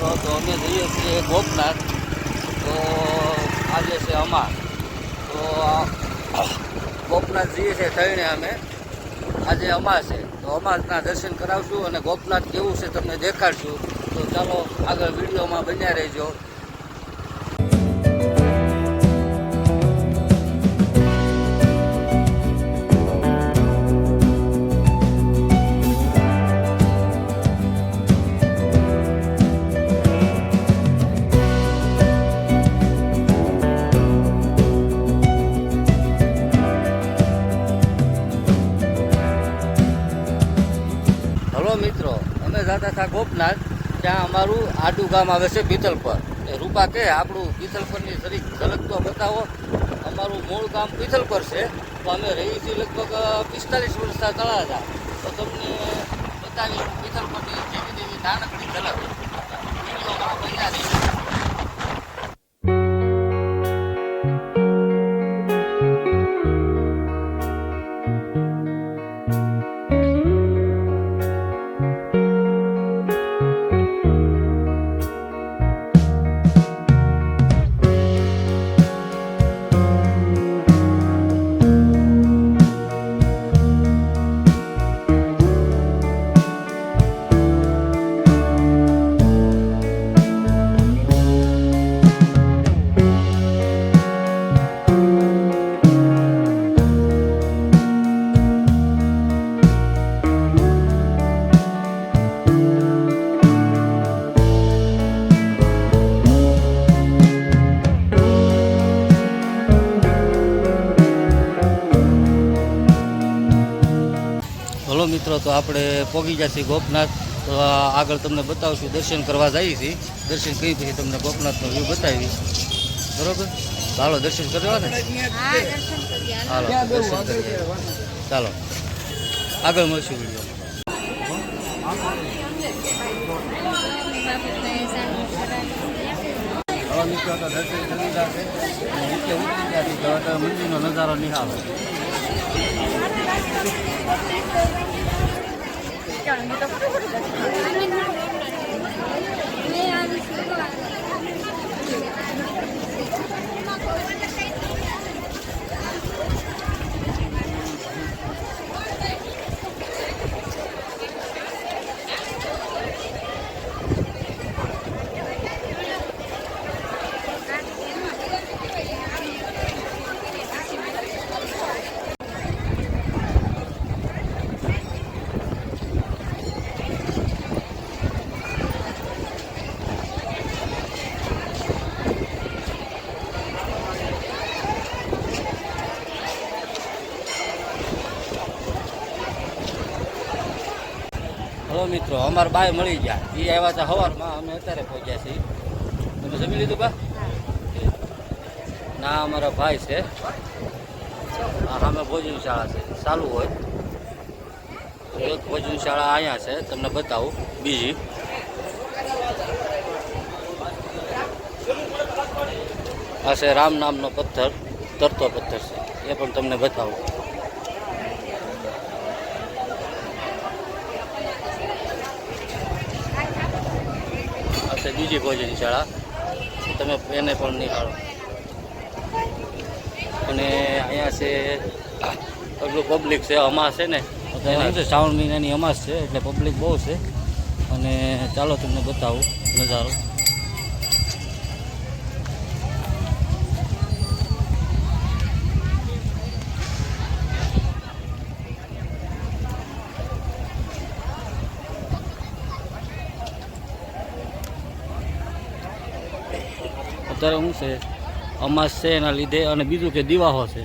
મિત્રો તો અમે જઈએ છીએ ગોપનાથ. તો આજે છે અમાસ તો ગોપનાથ જઈએ છીએ થઈને અમે. આજે અમા છે. તો અમાસના દર્શન કરાવશું અને ગોપનાથ કેવું છે તમને દેખાડશું. તો ચાલો આગળ વિડીયોમાં બન્યા રહેજો. જતા હતા ગોપનાથ, ત્યાં અમારું આડું ગામ આવે છે પિથલપર એ રૂપા કે આપણું પિથલપરની જરીક ઝલક તો બતાવો, અમારું મૂળ ગામ પિથલપર છે, તો અમે રહી છીએ લગભગ પિસ્તાલીસ વર્ષના તળા તો તમને બતાવી પિથલપરની જેવી તેવી નાનકડી ઝલક મિત્રો તો આપણે પોગી ગયા છીએ ગોપનાથ. તો આગળ તમને બતાવશું દર્શન કરવા જઈએ છીએ. દર્શન કરી પછી તમને ગોપનાથનો વ્યૂ બતાવી બરોબર? ચાલો હાલો દર્શન કરવા ને હા દર્શન કરીએ હાલો દર્શન કરીએ ચાલો આગળ મળશું વીડિયો. મિત્રો તો દર્શન કરી લીધા છે. નીચે ઉતરી ગયા છીએ તો અત્યારે મંદિરનો નજારો નિહાળો. હલો મિત્રો, અમારા બાય મળી ગયા. એ આવ્યા હતા સવારમાં અમે અત્યારે પહોંચ્યા છીએ. તમે જમી લીધું, બા? ના, અમારા ભાઈ છે. અમે ભોજન શાળા છે. ચાલુ હોય. એક ભોજન શાળા અહીંયા છે, તમને બતાવું. બીજી. આ રામ નામનો પથ્થર, તરતો પથ્થર છે. એ પણ તમને બતાવું આ છે બીજી ભોજન શાળા. તમે એને પણ નિહાળો. અને અહીંયા છે એટલું પબ્લિક છે, અમાસ છે ને છે શ્રાવણ મહિનાની અમાસ છે, એટલે પબ્લિક બહુ છે. અને ચાલો તમને બતાવું નજારો. અત્યારે શું છે, અમાસ છે એના લીધે અને બીજું કે દિવાહો છે.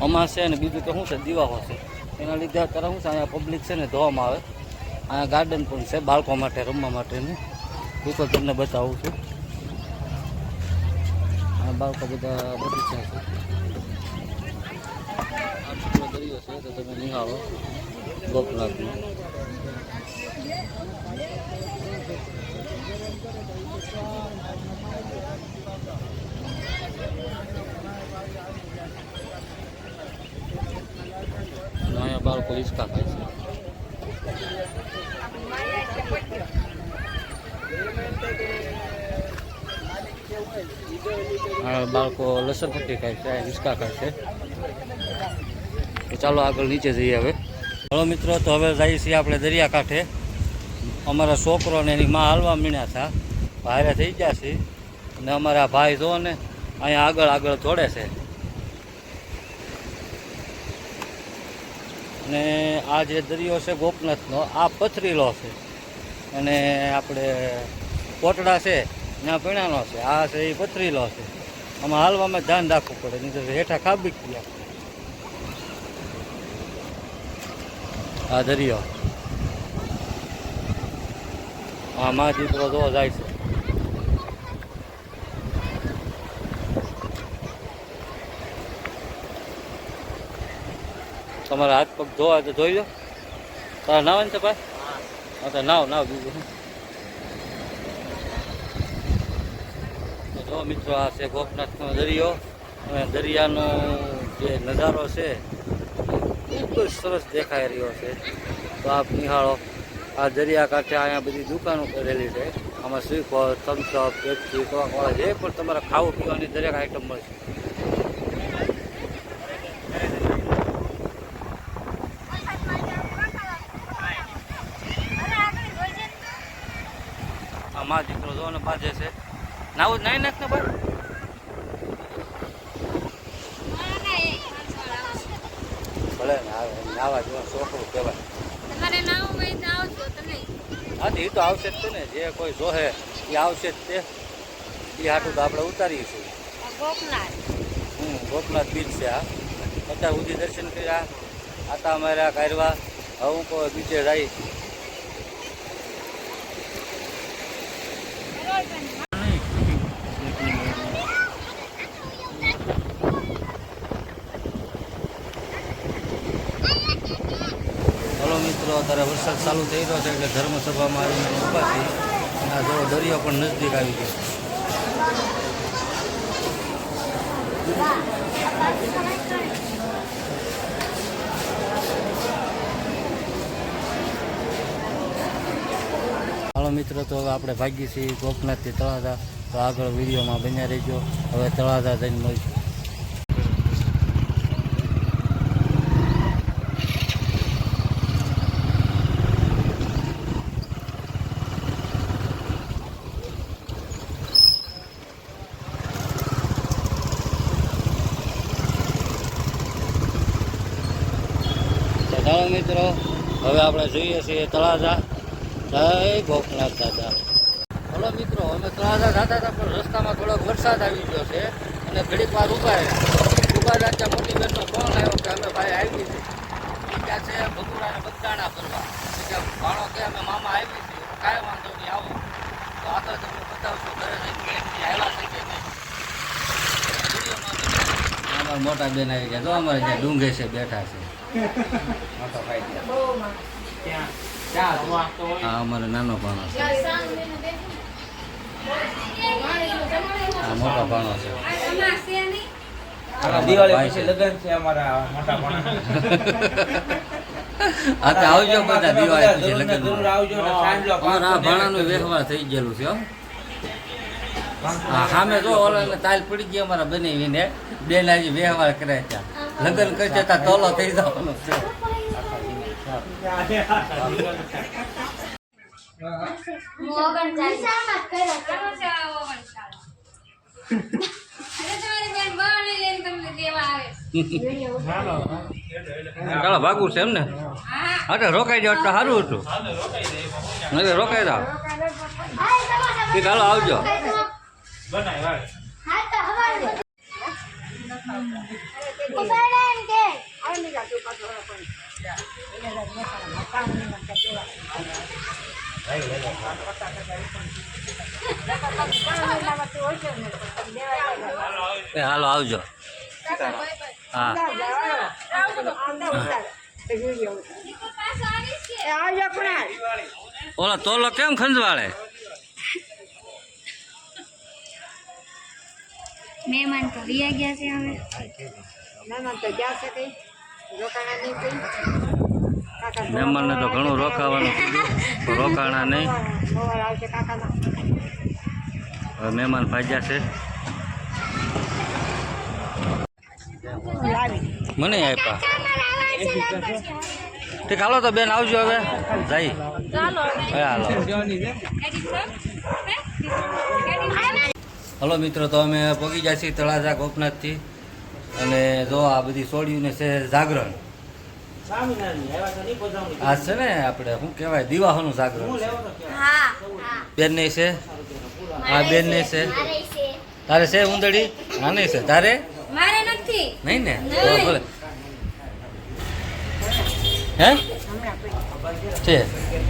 અમાસ છે અને બીજું કે શું છે, દિવાહો છે. એના લીધે અત્યારે શું છે, અહીંયા પબ્લિક છે ને ધોવામાં આવે. અહીંયા ગાર્ડન પણ છે, બાળકો માટે, રમવા માટેનું. એ તમને બતાવું છું. આ બાળકો બધા બગીચા છે. તમે નિહાળો. ગોપનાથનો. અને અહીંયા બાળકો હિસ્કા ખાય છે. બાળકો લસણ પટ્ટી ખાય છે હિસ્કા ખાય છે. ચાલો આગળ નીચે જઈએ હવે. હલો મિત્રો, તો હવે જઈએ છીએ આપણે દરિયાકાંઠે. અમારા છોકરો ને એની માં હાલવા મીણ્યા હતા. ભારે થઈ ગયા છે. અને અમારા ભાઈ જો ને અહીંયા આગળ આગળ જોડે છે. અને આ જે દરિયો છે ગોપનાથનો, આ પથરીલો છે. અને આપણે કોટડા છે, ત્યાં પીણાનો છે. આ છે એ પથરીલો છે. આમાં હાલવામાં ધ્યાન રાખવું પડે, નહીં હેઠા ખાબી ગયા. આ દરિયો. આ મા દીકરો જો જાય છે. તમારા હાથ પગ ધોવા તો ધોઈ લો. તારા નાવાનું ને ભાઈ? હા, તો નાવ નાવ બીજું જો મિત્રો, આ છે ગોપનાથનો દરિયો. અને દરિયાનો જે નજારો છે ખૂબ જ સરસ દેખાઈ રહ્યો છે. તો આપ નિહાળો. આ દરિયા કાંઠે અહીંયા બધી દુકાનો કરેલી છે. આમાં સ્વીફો થમ્સઅપ પેપ્સી કોકાકોલા જે પણ તમારે ખાવું પીવાની દરેક આઈટમ મળશે મા દીકરો જો ને બાજે છે. નાવું નહીં નાખ ને ભાઈ ભલે, નાવા જોવા છોકરો કહેવાય. તમારે નાવું હા એ તો આવશે જ છે ને. જે કોઈ જોહે એ આવશે જ તે એ હાટું તો આપણે ઉતારીશું. હમ ગોપનાથ બીચ છે આ. અત્યાર સુધી દર્શન કર્યા. આતા અમારા કાઢવા હવે હું કોઈ બીચે જાય હલો મિત્રો અત્યારે વરસાદ ચાલુ થઈ રહ્યો છે એટલે ધર્મસભામાં આવીને ઊભા છીએ આ જો દરિયો પણ નજદીક આવી ગયો. હાલો મિત્રો, તો હવે આપણે ભાગીએ છીએ ગોપનાથથી તળાજા. તો આગળ વિડીયોમાં બન્યા રહેજો. હવે તળાજા જઈને મળીશું તો ચાલો મિત્રો હવે આપણે જોઈએ છીએ તળાજા. જય ગોપનાથ દાદા. હલો મિત્રો, અમે તળાજા જતા હતા, પણ રસ્તામાં થોડોક વરસાદ આવી ગયો છે અને ઘડીક વાર ઊભા ઊભા ત્યાં મોટી બહેનનો ફોન આવ્યો કે અમે ભાઈ આવી છે ઈ ક્યાં છે બગુડાને બગદાણા ફરવા ભાણો કે અમે મામા આવી છીએ. કાંઈ વાંધો નહીં, આવો. તો આગળ તમને બતાવશું ઘરે જઈને કે આવ્યા છે કે નહીં અમારા મોટા બેન આવી ગયા. તો અમારે ત્યાં ડુંગે છે બેઠા છે. હા અમારે નાનો ભાણો છે. આ મોટો ભાણો છે. મોટા હા આવજો બધા દિવાળી પછી લગ્ન ભાણાનું વ્યવહાર થઈ ગયેલું છે હો. હા. સામે જો ઓલા તાલ પડી ગઈ અમારા બનાવીને બેન આજે વ્યવહાર કરે છે લગ્ન કરી જતા તોલો થઈ જવાનો છે. ચાલો. ભાગવું છે એમ ને? હા તો રોકાઈ જાવ તો સારું હતું. રોકાઈ જાવ ઠીક હાલો આવજો એ હાલો આવજો. હા. ઓલા તોલો કેમ ખંજવાળે? મહેમાન તો વી ગયા છે હવે. મહેમાન તો ગયા છે રોકાણા નહીં કઈ? મહેમાનને તો ઘણું રોકાવાનું રોકાણા નહીં. હવે મહેમાન ભાજ્યા છે. મને આપ્યા ઠીક હાલો તો બેન આવજો હવે. જાય. હાલો. હલો મિત્રો તો અમે પગી જાય છીએ તળાજા ગોપનાથથી. અને જો આ બધી સોડિયું છે જાગરણ. આ છે ને આપણે શું કહેવાય દિવાહોનું જાગરણ છે. હા હા. બેનને છે? આ બેનને છે. તારે છે ઉંદડી? ના નહીં છે. તારે? નહીં ને. ભલે. હે? છે.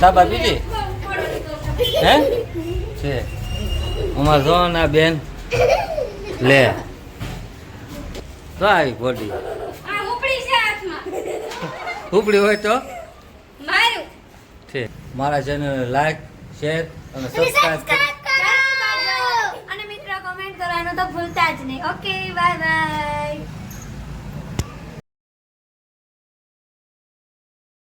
સાબા બીજી? હે? છે. અમાર જો ના આ બેન. લે. તો આવી ગોડી. ઉપડી હોય તો? છે મારા ચેનલ લાઈક શેર અને સબસ્ક્રાઇબ કરો. અને મિત્રો કમેન્ટ કરવાનું તો ભૂલતા જ નહીં. Okay bye bye